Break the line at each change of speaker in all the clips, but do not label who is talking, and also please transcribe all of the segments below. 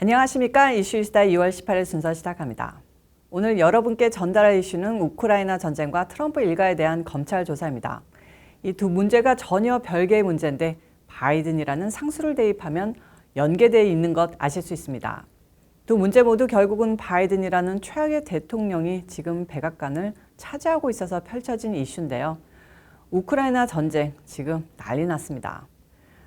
안녕하십니까 이슈이스타 2월 18일 순서 시작합니다. 오늘 여러분께 전달할 이슈는 우크라이나 전쟁과 트럼프 일가에 대한 검찰 조사입니다. 이 두 문제가 전혀 별개의 문제인데 바이든이라는 상수를 대입하면 연계되어 있는 것 아실 수 있습니다. 두 문제 모두 결국은 바이든이라는 최악의 대통령이 지금 백악관을 차지하고 있어서 펼쳐진 이슈인데요. 우크라이나 전쟁 지금 난리 났습니다.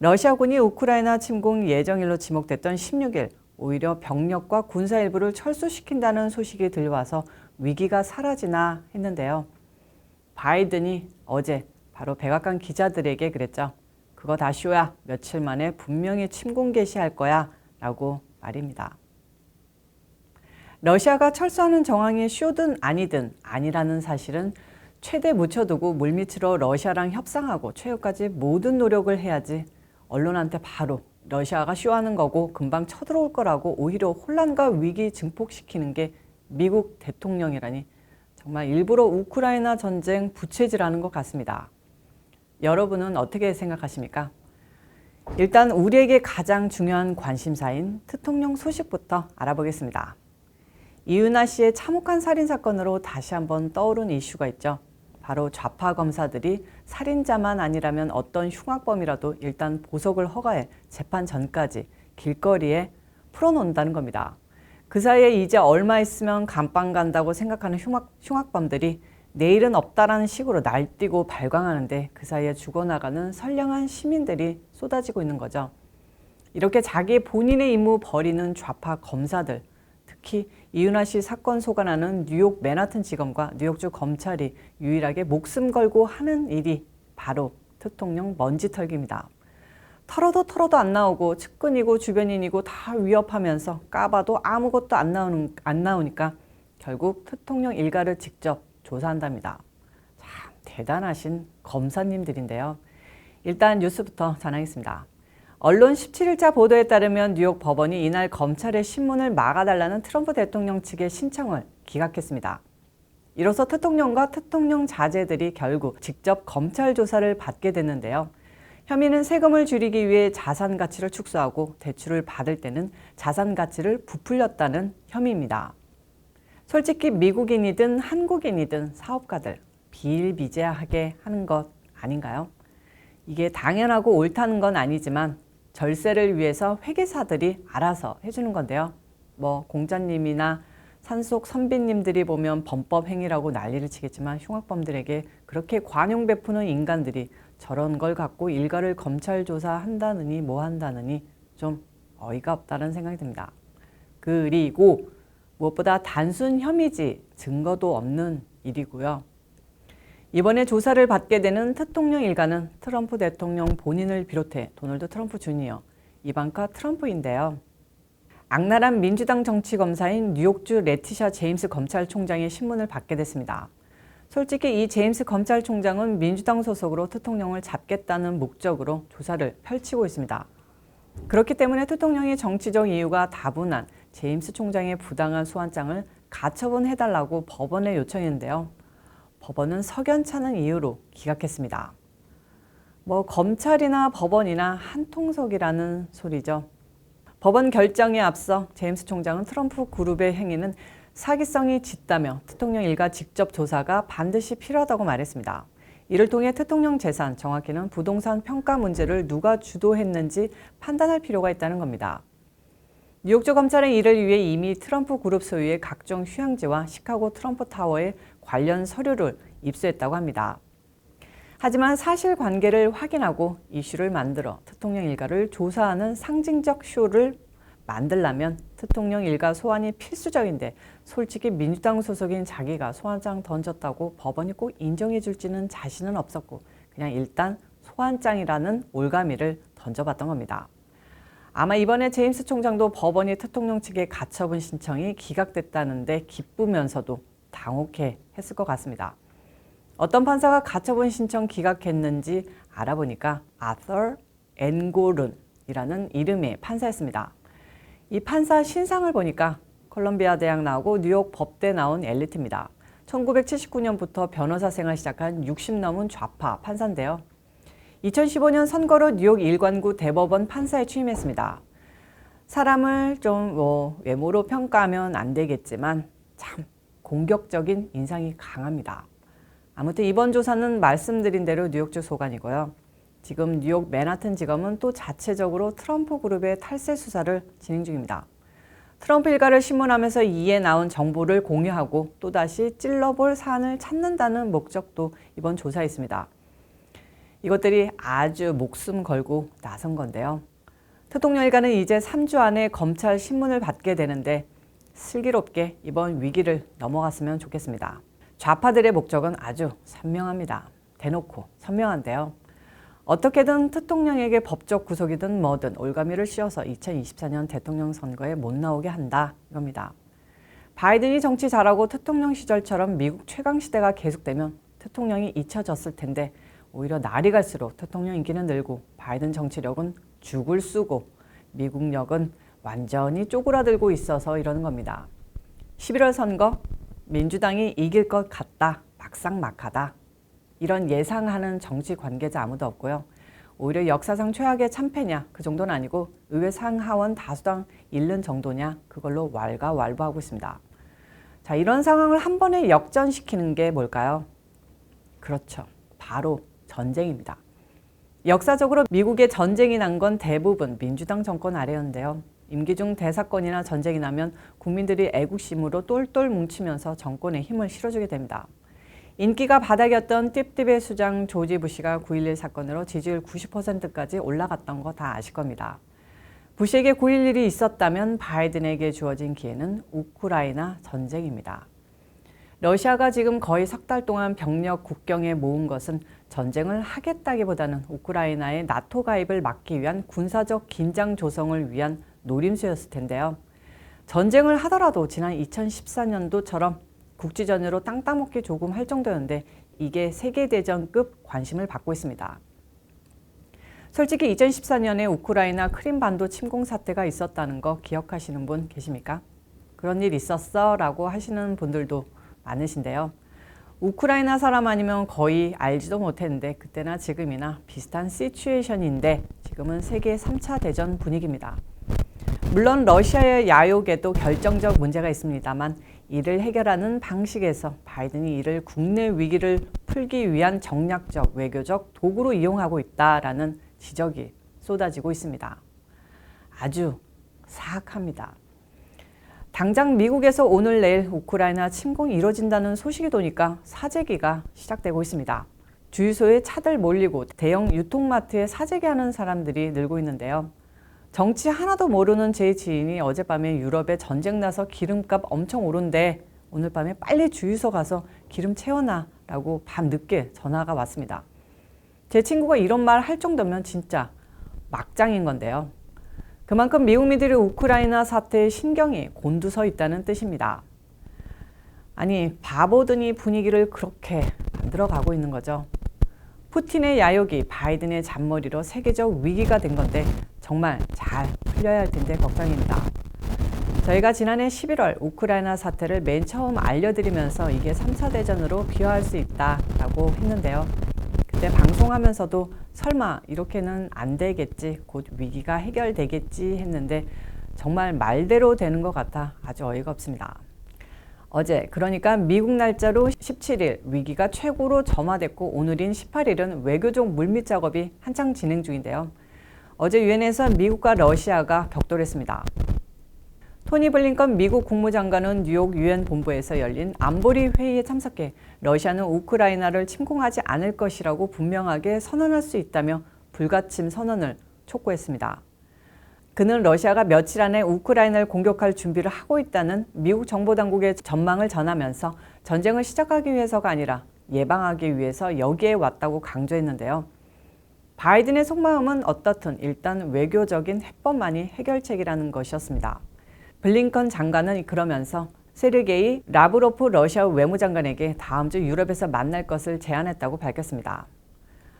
러시아군이 우크라이나 침공 예정일로 지목됐던 16일 오히려 병력과 군사 일부를 철수시킨다는 소식이 들려와서 위기가 사라지나 했는데요. 바이든이 어제 바로 백악관 기자들에게 그랬죠. 그거 다 쇼야. 며칠 만에 분명히 침공 개시할 거야. 라고 말입니다. 러시아가 철수하는 정황이 쇼든 아니든 아니라는 사실은 최대 묻혀두고 물밑으로 러시아랑 협상하고 최후까지 모든 노력을 해야지 언론한테 바로 러시아가 쇼하는 거고 금방 쳐들어올 거라고 오히려 혼란과 위기 증폭시키는 게 미국 대통령이라니 정말 일부러 우크라이나 전쟁 부채질하는 것 같습니다. 여러분은 어떻게 생각하십니까? 일단 우리에게 가장 중요한 관심사인 대통령 소식부터 알아보겠습니다. 이윤아 씨의 참혹한 살인 사건으로 다시 한번 떠오른 이슈가 있죠. 바로 좌파 검사들이 살인자만 아니라면 어떤 흉악범이라도 일단 보석을 허가해 재판 전까지 길거리에 풀어놓는다는 겁니다. 그 사이에 이제 얼마 있으면 감방 간다고 생각하는 흉악, 흉악범들이 내일은 없다라는 식으로 날뛰고 발광하는데 그 사이에 죽어나가는 선량한 시민들이 쏟아지고 있는 거죠. 이렇게 자기 본인의 임무 버리는 좌파 검사들, 특히 이윤아 씨 사건 소관하는 뉴욕 맨하튼 지검과 뉴욕주 검찰이 유일하게 목숨 걸고 하는 일이 바로 대통령 먼지 털기입니다. 털어도 털어도 안 나오고 측근이고 주변인이고 다 위협하면서 까봐도 아무것도 안, 나오는, 안 나오니까 결국 대통령 일가를 직접 조사한답니다. 참 대단하신 검사님들인데요. 일단 뉴스부터 전하겠습니다. 언론 17일자 보도에 따르면 뉴욕 법원이 이날 검찰의 신문을 막아달라는 트럼프 대통령 측의 신청을 기각했습니다. 이로써 대통령과 대통령 자제들이 결국 직접 검찰 조사를 받게 됐는데요. 혐의는 세금을 줄이기 위해 자산 가치를 축소하고 대출을 받을 때는 자산 가치를 부풀렸다는 혐의입니다. 솔직히 미국인이든 한국인이든 사업가들 비일비재하게 하는 것 아닌가요? 이게 당연하고 옳다는 건 아니지만 절세를 위해서 회계사들이 알아서 해주는 건데요. 뭐 공자님이나 산속 선비님들이 보면 범법 행위라고 난리를 치겠지만 흉악범들에게 그렇게 관용 베푸는 인간들이 저런 걸 갖고 일가를 검찰 조사한다느니 뭐 한다느니 좀 어이가 없다는 생각이 듭니다. 그리고 무엇보다 단순 혐의지 증거도 없는 일이고요. 이번에 조사를 받게 되는 대통령 일가는 트럼프 대통령 본인을 비롯해 도널드 트럼프 주니어, 이방카 트럼프인데요. 악랄한 민주당 정치 검사인 뉴욕주 레티샤 제임스 검찰총장의 신문을 받게 됐습니다. 솔직히 이 제임스 검찰총장은 민주당 소속으로 대통령을 잡겠다는 목적으로 조사를 펼치고 있습니다. 그렇기 때문에 대통령의 정치적 이유가 다분한 제임스 총장의 부당한 소환장을 가처분 해달라고 법원에 요청했는데요. 법원은 석연찮은 이유로 기각했습니다. 뭐 검찰이나 법원이나 한통속이라는 소리죠. 법원 결정에 앞서 제임스 총장은 트럼프 그룹의 행위는 사기성이 짙다며 대통령 일가 직접 조사가 반드시 필요하다고 말했습니다. 이를 통해 대통령 재산, 정확히는 부동산 평가 문제를 누가 주도했는지 판단할 필요가 있다는 겁니다. 뉴욕주 검찰은 이를 위해 이미 트럼프 그룹 소유의 각종 휴양지와 시카고 트럼프 타워의 관련 서류를 입수했다고 합니다. 하지만 사실 관계를 확인하고 이슈를 만들어 대통령 일가를 조사하는 상징적 쇼를 만들려면 대통령 일가 소환이 필수적인데 솔직히 민주당 소속인 자기가 소환장 던졌다고 법원이 꼭 인정해 줄지는 자신은 없었고 그냥 일단 소환장이라는 올가미를 던져봤던 겁니다. 아마 이번에 제임스 총장도 법원이 대통령 측의 가처분 신청이 기각됐다는데 기쁘면서도 당혹해 했을 것 같습니다. 어떤 판사가 가처분 신청 기각했는지 알아보니까 아서 엔고른이라는 이름의 판사였습니다. 이 판사 신상을 보니까 콜롬비아 대학 나오고 뉴욕 법대 나온 엘리트입니다. 1979년부터 변호사 생활 시작한 60 넘은 좌파 판사인데요. 2015년 선거로 뉴욕 일관구 대법원 판사에 취임했습니다. 사람을 좀 뭐 외모로 평가하면 안 되겠지만 참 공격적인 인상이 강합니다. 아무튼 이번 조사는 말씀드린 대로 뉴욕주 소관이고요. 지금 뉴욕 맨하튼 지검은 또 자체적으로 트럼프 그룹의 탈세 수사를 진행 중입니다. 트럼프 일가를 신문하면서 이에 나온 정보를 공유하고 또다시 찔러볼 사안을 찾는다는 목적도 이번 조사에 있습니다. 이것들이 아주 목숨 걸고 나선 건데요. 대통령 일가는 이제 3주 안에 검찰 신문을 받게 되는데 슬기롭게 이번 위기를 넘어갔으면 좋겠습니다. 좌파들의 목적은 아주 선명합니다. 대놓고 선명한데요. 어떻게든 대통령에게 법적 구속이든 뭐든 올가미를 씌워서 2024년 대통령 선거에 못 나오게 한다 이겁니다. 바이든이 정치 잘하고 대통령 시절처럼 미국 최강 시대가 계속되면 대통령이 잊혀졌을 텐데 오히려 날이 갈수록 대통령 인기는 늘고 바이든 정치력은 죽을 쓰고 미국력은 완전히 쪼그라들고 있어서 이러는 겁니다. 11월 선거 민주당이 이길 것 같다 막상 막하다 이런 예상하는 정치 관계자 아무도 없고요. 오히려 역사상 최악의 참패냐 그 정도는 아니고 의회 상하원 다수당 잃는 정도냐 그걸로 왈가왈부하고 있습니다. 자 이런 상황을 한 번에 역전시키는 게 뭘까요? 그렇죠. 바로 전쟁입니다. 역사적으로 미국의 전쟁이 난 건 대부분 민주당 정권 아래였는데요. 임기 중 대사건이나 전쟁이 나면 국민들이 애국심으로 똘똘 뭉치면서 정권에 힘을 실어주게 됩니다. 인기가 바닥이었던 띠띠의 수장 조지 부시가 9.11 사건으로 지지율 90%까지 올라갔던 거 다 아실 겁니다. 부시에게 9.11이 있었다면 바이든에게 주어진 기회는 우크라이나 전쟁입니다. 러시아가 지금 거의 석 달 동안 병력 국경에 모은 것은 전쟁을 하겠다기보다는 우크라이나의 나토 가입을 막기 위한 군사적 긴장 조성을 위한 노림수였을 텐데요. 전쟁을 하더라도 지난 2014년도처럼 국지전으로 땅 따먹기 조금 할 정도였는데 이게 세계대전급 관심을 받고 있습니다. 솔직히 2014년에 우크라이나 크림반도 침공 사태가 있었다는 거 기억하시는 분 계십니까? 그런 일 있었어? 라고 하시는 분들도 많으신데요. 우크라이나 사람 아니면 거의 알지도 못했는데 그때나 지금이나 비슷한 시츄에이션인데 지금은 세계 3차 대전 분위기입니다. 물론 러시아의 야욕에도 결정적 문제가 있습니다만 이를 해결하는 방식에서 바이든이 이를 국내 위기를 풀기 위한 정략적 외교적 도구로 이용하고 있다라는 지적이 쏟아지고 있습니다. 아주 사악합니다. 당장 미국에서 오늘 내일 우크라이나 침공이 이뤄진다는 소식이 도니까 사재기가 시작되고 있습니다. 주유소에 차들 몰리고 대형 유통마트에 사재기 하는 사람들이 늘고 있는데요. 정치 하나도 모르는 제 지인이 어젯밤에 유럽에 전쟁 나서 기름값 엄청 오른데 오늘 밤에 빨리 주유소 가서 기름 채워놔 라고 밤 늦게 전화가 왔습니다. 제 친구가 이런 말 할 정도면 진짜 막장인 건데요. 그만큼 미국 미들이 우크라이나 사태에 신경이 곤두서 있다는 뜻입니다. 아니 바보더니 분위기를 그렇게 만들어 가고 있는 거죠. 푸틴의 야욕이 바이든의 잔머리로 세계적 위기가 된 건데 정말 잘 풀려야 할 텐데 걱정입니다. 저희가 지난해 11월 우크라이나 사태를 맨 처음 알려드리면서 이게 3차 대전으로 비화할 수 있다라고 했는데요. 그때 방송하면서도 설마 이렇게는 안 되겠지, 곧 위기가 해결되겠지 했는데 정말 말대로 되는 것 같아 아주 어이가 없습니다. 어제 그러니까 미국 날짜로 17일 위기가 최고로 점화됐고 오늘인 18일은 외교적 물밑 작업이 한창 진행 중인데요. 어제 유엔에서 미국과 러시아가 격돌했습니다. 토니 블링컨 미국 국무장관은 뉴욕 유엔 본부에서 열린 안보리 회의에 참석해 러시아는 우크라이나를 침공하지 않을 것이라고 분명하게 선언할 수 있다며 불가침 선언을 촉구했습니다. 그는 러시아가 며칠 안에 우크라이나를 공격할 준비를 하고 있다는 미국 정보 당국의 전망을 전하면서 전쟁을 시작하기 위해서가 아니라 예방하기 위해서 여기에 왔다고 강조했는데요. 바이든의 속마음은 어떻든 일단 외교적인 해법만이 해결책이라는 것이었습니다. 블링컨 장관은 그러면서 세르게이 라브로프 러시아 외무장관에게 다음 주 유럽에서 만날 것을 제안했다고 밝혔습니다.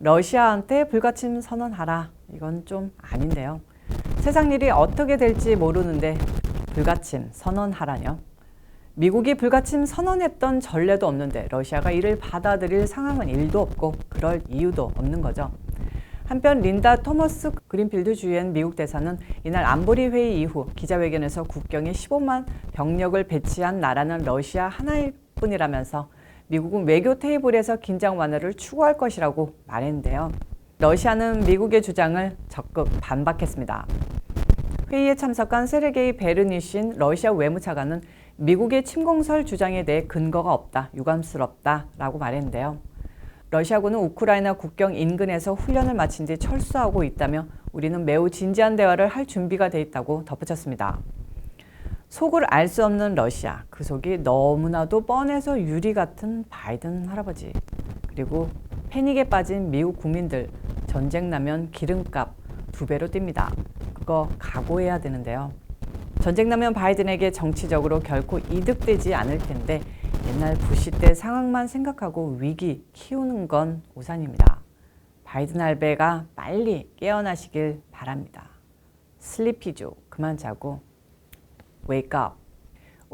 러시아한테 불가침 선언하라. 이건 좀 아닌데요. 세상 일이 어떻게 될지 모르는데 불가침 선언하라뇨. 미국이 불가침 선언했던 전례도 없는데 러시아가 이를 받아들일 상황은 일도 없고 그럴 이유도 없는 거죠. 한편 린다 토머스 그린필드 주연 미국 대사는 이날 안보리 회의 이후 기자회견에서 국경에 15만 병력을 배치한 나라는 러시아 하나일 뿐이라면서 미국은 외교 테이블에서 긴장 완화를 추구할 것이라고 말했는데요. 러시아는 미국의 주장을 적극 반박했습니다. 회의에 참석한 세르게이 베르니신 러시아 외무차관은 미국의 침공설 주장에 대해 근거가 없다, 유감스럽다라고 말했는데요. 러시아군은 우크라이나 국경 인근에서 훈련을 마친 뒤 철수하고 있다며 우리는 매우 진지한 대화를 할 준비가 돼 있다고 덧붙였습니다. 속을 알 수 없는 러시아, 그 속이 너무나도 뻔해서 유리 같은 바이든 할아버지, 그리고 패닉에 빠진 미국 국민들, 전쟁 나면 기름값 두 배로 뜁니다. 그거 각오해야 되는데요. 전쟁 나면 바이든에게 정치적으로 결코 이득되지 않을 텐데 옛날 부시 때 상황만 생각하고 위기 키우는 건 오산입니다. 바이든 할배가 빨리 깨어나시길 바랍니다. 슬리피죠. 그만 자고 wake.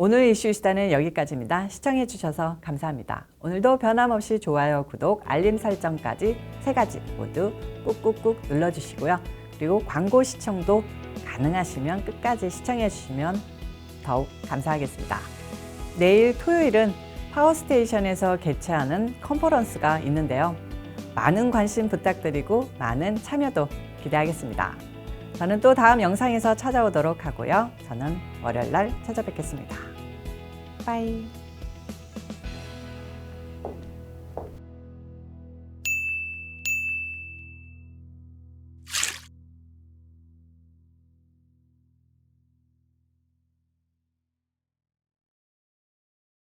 오늘 이슈 시단은 여기까지입니다. 시청해 주셔서 감사합니다. 오늘도 변함없이 좋아요, 구독, 알림 설정까지 세 가지 모두 꾹꾹꾹 눌러주시고요. 그리고 광고 시청도 가능하시면 끝까지 시청해 주시면 더욱 감사하겠습니다. 내일 토요일은 파워스테이션에서 개최하는 컨퍼런스가 있는데요. 많은 관심 부탁드리고 많은 참여도 기대하겠습니다. 저는 또 다음 영상에서 찾아오도록 하고요. 저는 월요일 날 찾아뵙겠습니다. 빠이.